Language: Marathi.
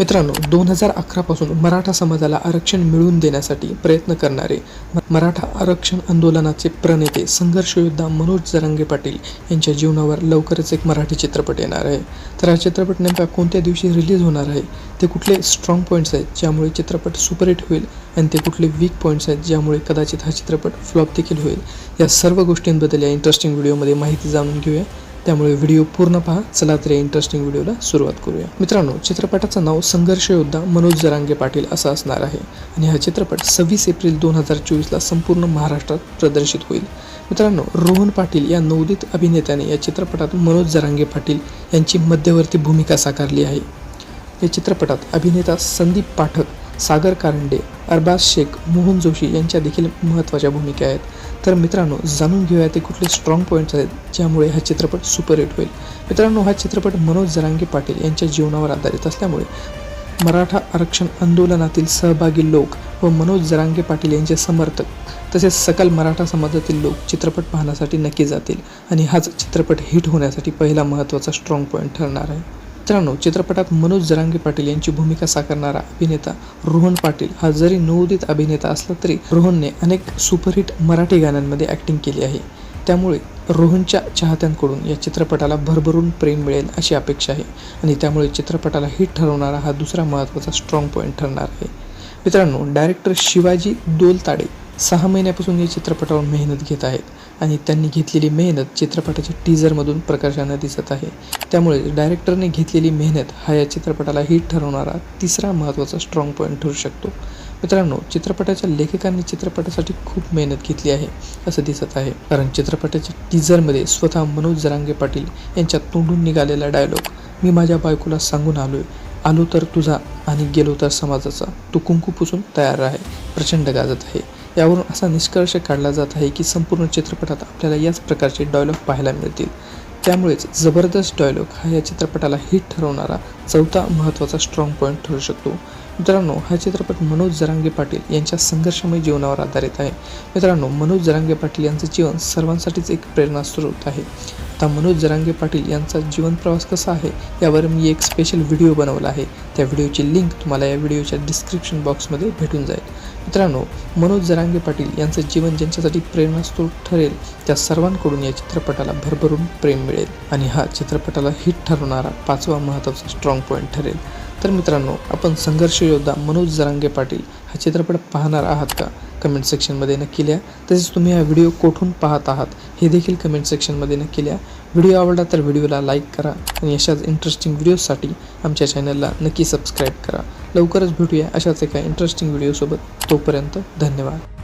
मित्रांनो दोन हजार अकरापासून मराठा समाजाला आरक्षण मिळवून देण्यासाठी प्रयत्न करणारे मराठा आरक्षण आंदोलनाचे प्रणेते संघर्षयोद्धा मनोज जरांगे पाटील यांच्या जीवनावर लवकरच एक मराठी चित्रपट येणार आहे. तर हा चित्रपट नेमका कोणत्या दिवशी रिलीज होणार आहे? ते कुठले स्ट्रॉंग पॉईंट्स आहेत ज्यामुळे चित्रपट सुपरहिट होईल? आणि ते कुठले वीक पॉईंट्स आहेत ज्यामुळे कदाचित हा चित्रपट फ्लॉप देखील होईल? या सर्व गोष्टींबद्दल या इंटरेस्टिंग व्हिडिओमध्ये माहिती जाणून घेऊया. त्यामुळे व्हिडिओ पूर्ण पहा. चला तर या इंटरेस्टिंग व्हिडिओला सुरुवात करूया. मित्रांनो चित्रपटाचं नाव संघर्ष योद्धा मनोज जरांगे पाटील असं असणार आहे. आणि हा चित्रपट सव्वीस एप्रिल दोन हजार चोवीसला संपूर्ण महाराष्ट्रात प्रदर्शित होईल. मित्रांनो रोहन पाटील या नवोदित अभिनेत्याने या चित्रपटात मनोज जरांगे पाटील यांची मध्यवर्ती भूमिका साकारली आहे. या चित्रपटात अभिनेता संदीप पाठक सागर कारंडे अरबाज शेख मोहन जोशी यांच्या देखील महत्त्वाच्या भूमिका आहेत. तर मित्रांनो जाणून घेऊया ते कुठले स्ट्रॉंग पॉईंट्स आहेत ज्यामुळे हा चित्रपट सुपरहिट होईल. मित्रांनो हा चित्रपट मनोज जरांगे पाटील यांच्या जीवनावर आधारित असल्यामुळे मराठा आरक्षण आंदोलनातील सहभागी लोक व मनोज जरांगे पाटील यांचे समर्थक तसेच सकल मराठा समाजातील लोक चित्रपट पाहण्यासाठी नक्की जातील आणि हाच चित्रपट हिट होण्यासाठी पहिला महत्त्वाचा स्ट्रॉंग पॉईंट ठरणार आहे. मित्रांनो चित्रपटात मनोज जरांगे पाटील यांची भूमिका साकारणारा अभिनेता रोहन पाटील हा जरी नवोदित अभिनेता असला तरी रोहनने अनेक सुपरहिट मराठी गाण्यांमध्ये ॲक्टिंग केली आहे. त्यामुळे रोहनच्या चाहत्यांकडून या चित्रपटाला भरभरून प्रेम मिळेल अशी अपेक्षा आहे आणि त्यामुळे चित्रपटाला हिट ठरवणारा हा दुसरा महत्त्वाचा स्ट्रॉंग पॉईंट ठरणार आहे. मित्रांनो डायरेक्टर शिवाजी दोलताडे सहा महिन्यापासून या चित्रपटावर मेहनत घेत आहेत आणि त्यांनी घेतलेली मेहनत चित्रपटाच्या टीझरमधून प्रकाशानं दिसत आहे. त्यामुळे डायरेक्टरने घेतलेली मेहनत हा या चित्रपटाला हिट ठरवणारा तिसरा महत्त्वाचा स्ट्रॉंग पॉईंट ठरू शकतो. मित्रांनो चित्रपटाच्या लेखकांनी चित्रपटासाठी खूप मेहनत घेतली आहे असं दिसत आहे. कारण चित्रपटाच्या टीझरमध्ये स्वतः मनोज जरांगे पाटील यांच्या तोंडून निघालेला डायलॉग मी माझ्या बायकोला सांगून आलोय आलो तर तुझा आणि गेलो तर समाजाचा. तू कुंकू पुसून तयार आहे प्रचंड गाजत आहे. यावरून असा निष्कर्ष काढला जात आहे की संपूर्ण चित्रपटात आपल्याला याच प्रकारचे डायलॉग पाहायला मिळतील. त्यामुळेच जबरदस्त डायलॉग हा या चित्रपटाला हिट ठरवणारा चौथा महत्त्वाचा स्ट्रॉंग पॉईंट ठरू शकतो. मित्रांनो हा चित्रपट मनोज जरांगे पाटील यांच्या संघर्षमय जीवनावर आधारित आहे. मित्रांनो मनोज जरांगे पाटील यांचं जीवन सर्वांसाठीच एक प्रेरणास्रोत आहे. आता मनोज जरांगे पाटील यांचा जीवन प्रवास कसा आहे यावर मी एक स्पेशल व्हिडिओ बनवला आहे. त्या व्हिडिओची लिंक तुम्हाला या व्हिडिओच्या डिस्क्रिप्शन बॉक्समध्ये भेटून जाईल. मित्रांनो मनोज जरांगे पाटील यांचं जीवन ज्यांच्यासाठी प्रेरणास्रोत ठरेल त्या सर्वांकडून या चित्रपटाला भरभरून प्रेम मिळेल. आणि हा चित्रपटाला हिट ठरवणारा पाचवा महत्त्वाचा स्ट्रॉंग पॉईंट ठरेल. तर मित्रांनो आपण संघर्ष योद्धा मनोज जरांगे पाटील हा चित्रपट पाहणार आहात का? कमेंट सेक्शनमध्ये नक्की लिहा. तसेच तुम्ही हा व्हिडिओ कोठून पाहत आहात हे देखील कमेंट सेक्शनमध्ये नक्की लिहा. व्हिडिओ आवडला तर व्हिडिओला लाईक करा आणि अशाच इंटरेस्टिंग व्हिडिओजसाठी आमच्या चॅनलला नक्की सबस्क्राईब करा. लवकरच भेटूया अशाच एका इंटरेस्टिंग व्हिडिओसोबत. तोपर्यंत धन्यवाद.